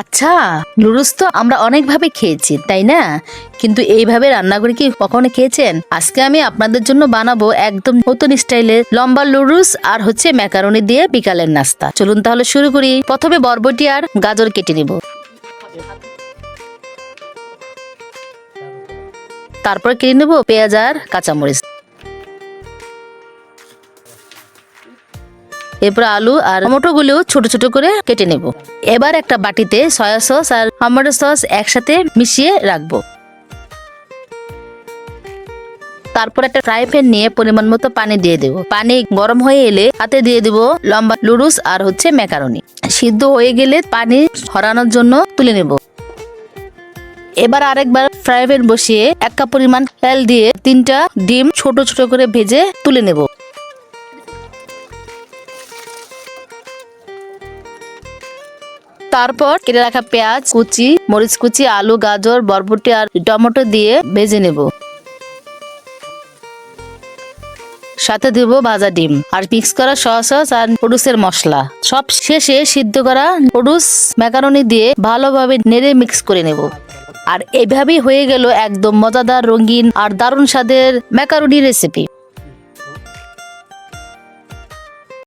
আচ্ছা নুডলস তো আমরা অনেকভাবে খেয়েছি, তাই না? কিন্তু এইভাবে রান্না করে কি কখনো খেয়েছেন? আজকে আমি আপনাদের জন্য বানাবো একদম নতুন স্টাইলে লম্বা নুডলস আর হচ্ছে ম্যাকারনি দিয়ে বিকালের নাস্তা। চলুন তাহলে শুরু করি। প্রথমে বরবটি আর গাজর কেটে নিব। তারপর কেটে নেব পেঁয়াজ আর কাঁচামরিচ। এরপর আলু আর টমেটো গুলো ছোট ছোট করে কেটে নেব। এবার একটা বাটিতে সয়া সস আর টমেটো সস একসাথে মিশিয়ে রাখব। তারপর একটা ফ্রাই প্যান নিয়ে পরিমাণ মতো পানি দিয়ে দেব। পানি গরম হয়ে এলে হাতে দিয়ে দেব লম্বা লুডুস আর হচ্ছে ম্যাকারনি। সিদ্ধ হয়ে গেলে পানি হরানোর জন্য তুলে নেব। এবার আরেকবার ফ্রাই প্যান বসিয়ে এক কাপ পরিমাণ তেল দিয়ে তিনটা ডিম ছোট ছোট করে ভেজে তুলে নেব। তারপর কেটে রাখা পেঁয়াজ, কুচি, মরিচ কুচি, আলু, গাজর, বরবটি আর টমেটো দিয়ে ভেজে নেব। সাথে দেব ভাজা ডিম আর মিক্স করা সস সস আর প্রুডুসের মশলা। সব শেষে সিদ্ধ করা প্রুডুস ম্যাকারনি দিয়ে ভালোভাবে নেড়ে মিক্স করে নেব। আর এভাবেই হয়ে গেল একদম মজাদার রঙিন আর দারুণ স্বাদের ম্যাকারনি রেসিপি